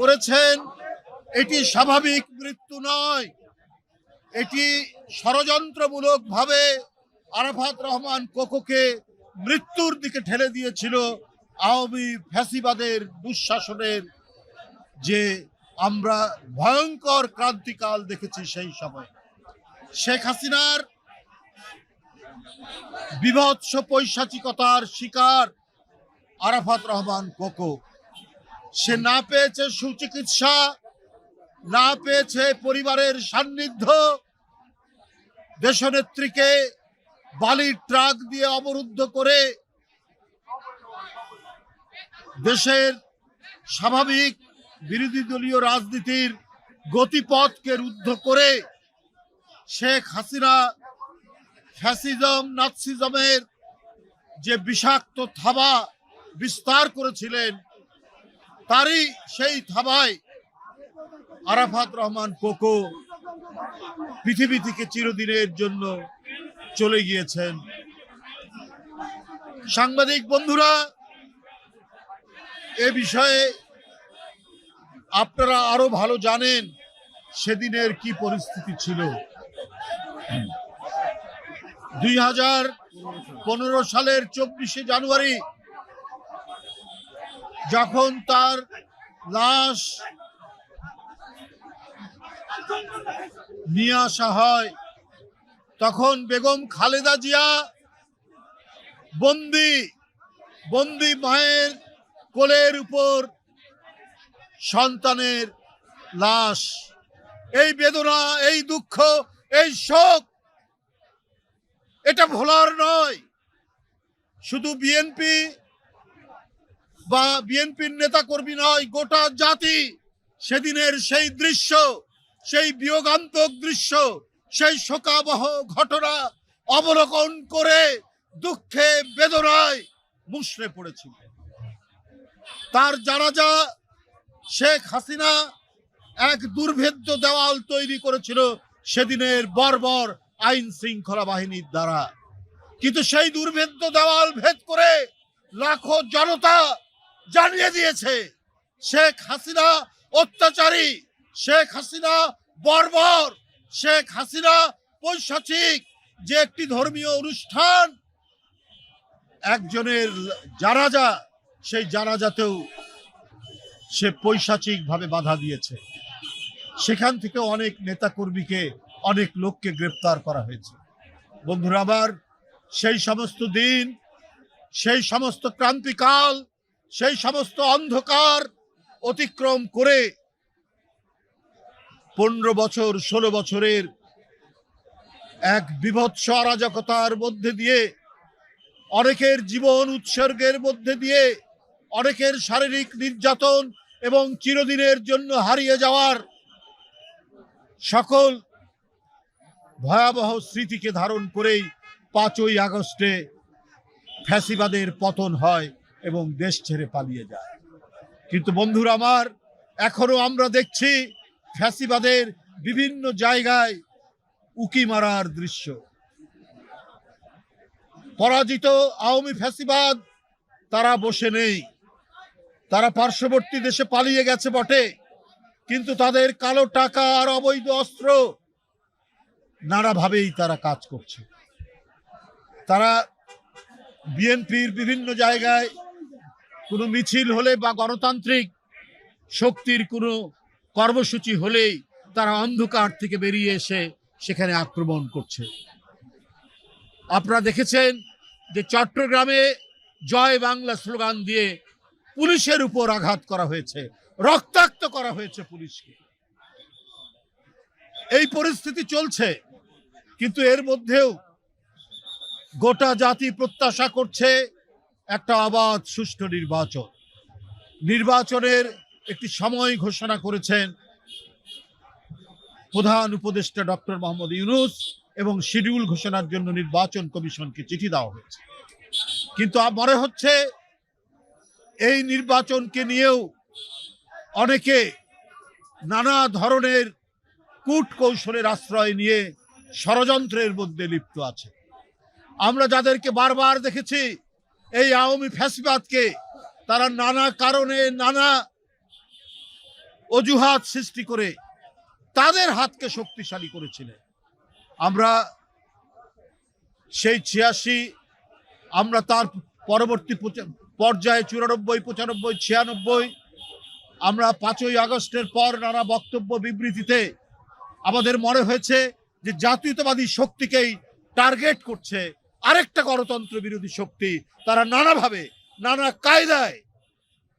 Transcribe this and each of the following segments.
করেছেন, এটি স্বাভাবিক মৃত্যু নয়। এটি ষড়যন্ত্রমূলক ভাবে আরাফাত রহমান কোকোকে মৃত্যুর দিকে ঠেলে দিয়েছিল আওয়ামী ফ্যাসিবাদের দুঃশাসনের যে আমরা ভয়ঙ্কর ক্রান্তিকাল দেখেছি সেই সময়। শেখ হাসিনার বিভৎস পৈশাচিকতার শিকার আরাফাত রহমান কোকো। সে না পেয়েছে সুচিকিৎসা, না পেয়েছে পরিবারের সান্নিধ্য। দেশনেত্রীকে বালির ট্রাক দিয়ে অবরুদ্ধ করে দেশের স্বাভাবিক বিরোধী দলীয় রাজনীতির গতিপথকে রুদ্ধ করে শেখ হাসিনা ফ্যাসিজম, নাৎসিজমের যে বিষাক্ত থাবা বিস্তার করেছিলেন তারই সেই থাবায় আরাফাত রহমান কোকো পৃথিবী থেকে চিরদিনের জন্য চলে গিয়েছেন। সাংবাদিক বন্ধুরা, এ বিষয়ে আপনারা আরও ভালো জানেন সেদিনের কি পরিস্থিতি ছিল। দুই হাজার পনেরো সালের চব্বিশে জানুয়ারি যখন তার লাশ নিয়ে আসা হয়, তখন বেগম খালেদা জিয়া বন্দি বন্দি মায়ের কোলের উপর সন্তানের লাশ। এই বেদনা, এই দুঃখ, এই শোক, এটা ভোলার নয়। শুধু বিএনপি বা বিএনপির নেতা কর্মী নয়, গোটা জাতি সেদিনের সেই দৃশ্য, সেই বিয়োগান্তক দৃশ্য, সেই শোকাবহ ঘটনা অবলোকন করে দুঃখে, বেদনায় মুষড়ে পড়েছিল তার জানাজা শেখ হাসিনা এক দুর্ভেদ্য দেওয়াল তৈরি করেছিল সেদিনের বর্বর আইন শৃঙ্খলা বাহিনীর দ্বারা। কিন্তু সেই দুর্ভেদ্য দেওয়াল ভেদ করে লাখো জনতা জানিয়ে দিয়েছে। শেখ হাসিনা অত্যাচারী, শেখ হাসিনা বর্বর, শেখ হাসিনা পৈশাচিক, যে একটি ধর্মীয় অনুষ্ঠান, একজনের জানাজা, সেই জানাজাতেও সে পৈশাচিক ভাবে বাধা দিয়েছে। সেখান থেকে অনেক নেতাকর্মীকে, অনেক লোককে গ্রেপ্তার করা হয়েছে। বন্ধুরা আবার সেই সমস্ত দিন, সেই সমস্ত ক্রান্তিকাল সেই সমস্ত অন্ধকার অতিক্রম করে পনেরো বছর, ষোলো বছরের এক বিভৎস অরাজকতার মধ্যে দিয়ে, অনেকের জীবন উৎসর্গের মধ্যে দিয়ে, অনেকের শারীরিক নির্যাতন এবং চিরদিনের জন্য হারিয়ে যাওয়ার সকল ভয়াবহ স্মৃতিকে ধারণ করেই পাঁচই আগস্টে ফ্যাসিবাদের পতন হয়। এবং দেশ ছেড়ে পালিয়ে যায়। কিন্তু বন্ধুরা আমার, এখনও আমরা দেখছি ফ্যাসিবাদের বিভিন্ন জায়গায় উকি মারার দৃশ্য। পরাজিত আওয়ামী ফ্যাসিবাদ, তারা বসে নেই। তারা পার্শ্ববর্তী দেশে পালিয়ে গেছে বটে। কিন্তু তাদের কালো টাকা আর অবৈধ অস্ত্র, নানাভাবেই তারা কাজ করছে। তারা বিএনপির বিভিন্ন জায়গায় কোনো মিছিল হলে বা গণতান্ত্রিক শক্তির কোনো কর্মসূচি হলেই তারা অন্ধকার থেকে বেরিয়ে এসে সেখানে আক্রমণ করছে। আপনারা দেখেছেন যে চট্টগ্রামে জয় বাংলা স্লোগান দিয়ে পুলিশের উপর আঘাত করা হয়েছে, রক্তাক্ত করা হয়েছে পুলিশকে। এই পরিস্থিতি চলছে, কিন্তু এর মধ্যেও গোটা জাতি প্রত্যাশা করছে একটা অবাধ, সুষ্ঠু নির্বাচন। নির্বাচনের একটি সময় ঘোষণা করেছেন প্রধান উপদেষ্টা ডক্টর মোহাম্মদ ইউনুস এবং শিডিউল ঘোষণার জন্য নির্বাচন কমিশনকে চিঠি দেওয়া হয়েছে। কিন্তু মনে হচ্ছে এই নির্বাচনকে নিয়েও অনেকে নানা ধরনের কূট কৌশলের আশ্রয় নিয়ে ষড়যন্ত্রের মধ্যে লিপ্ত আছে। আমরা যাদেরকে বারবার দেখেছি এই আওয়ামী ফ্যাসিবাদকে তারা নানা কারণে নানা অজুহাত সৃষ্টি করে তাদের হাতকে শক্তিশালী করেছিলেন। আমরা সেই ছিয়াশি, আমরা তার পরবর্তী পর্যায়ে চুরানব্বই, পঁচানব্বই, ছিয়ানব্বই, আমরা পাঁচই আগস্টের পর নানা বক্তব্য বিবৃতিতে আমাদের মনে হয়েছে যে জাতীয়তাবাদী শক্তিকেই টার্গেট করছে আরেকটা গণতন্ত্র বিরোধী শক্তি তারা নানাভাবে, নানা কায়দায়,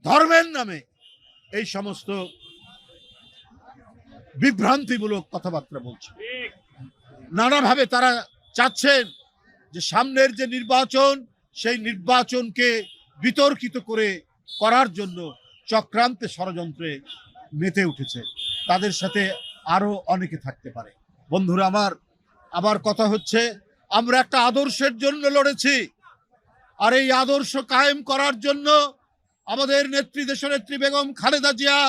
ধর্মের নামে এই সমস্ত বিভ্রান্তিমূলক কথাবার্তা বলছে। নানাভাবে তারা চাচ্ছেন যে সামনের যে নির্বাচন, সেই নির্বাচনকে বিতর্কিত করে করার জন্য চক্রান্তে ষড়যন্ত্রে মেতে উঠেছে। তাদের সাথে আরও অনেকে থাকতে পারে। বন্ধুরা আমার আবার কথা হচ্ছে আমরা একটা আদর্শের জন্য লড়েছি। আর এই আদর্শ কায়েম করার জন্য আমাদের নেত্রী দেশনেত্রী বেগম খালেদা জিয়া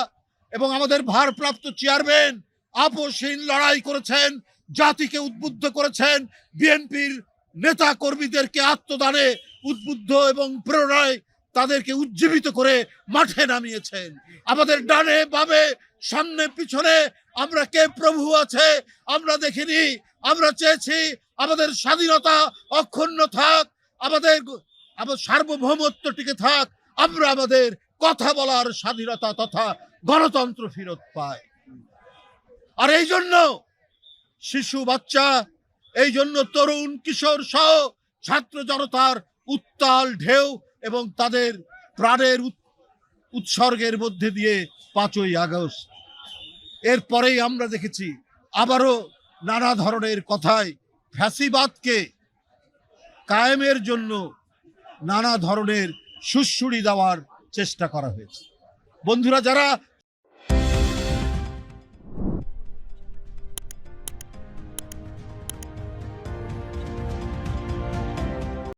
এবং আমাদের ভারপ্রাপ্ত চেয়ারম্যান আপোষহীন লড়াই করেছেন, জাতিকে উদ্বুদ্ধ করেছেন, বিএনপির নেতা কর্মীদেরকে আত্মদানে উদ্বুদ্ধ এবং প্রেরণায় তাদেরকে উজ্জীবিত করে মাঠে নামিয়েছেন। আমাদের ডানে বামে, সামনে পিছনে আমরা কে প্রভু আছে, আমরা দেখিনি, আমরা চেয়েছি আমাদের স্বাধীনতা অক্ষুণ্ণ থাক, আমাদের সার্বভৌমত্ব টিকে থাক, আমরা আমাদের কথা বলার স্বাধীনতা তথা গণতন্ত্র ফেরত পাই। আর এই জন্য শিশু, বাচ্চা, এই জন্য তরুণ, কিশোর সহ ছাত্র জনতার উত্তাল ঢেউ এবং তাদের প্রাণের উৎ- উৎসর্গের মধ্যে দিয়ে পাঁচই আগস্ট। এরপরেই আমরা দেখেছি আবারও নানা ধরনের কথায় ফ্যাসিবাদকে কায়েমের জন্য নানা ধরনের সুশ্রুড়ি দেওয়ার চেষ্টা করা হয়েছে। বন্ধুরা যারা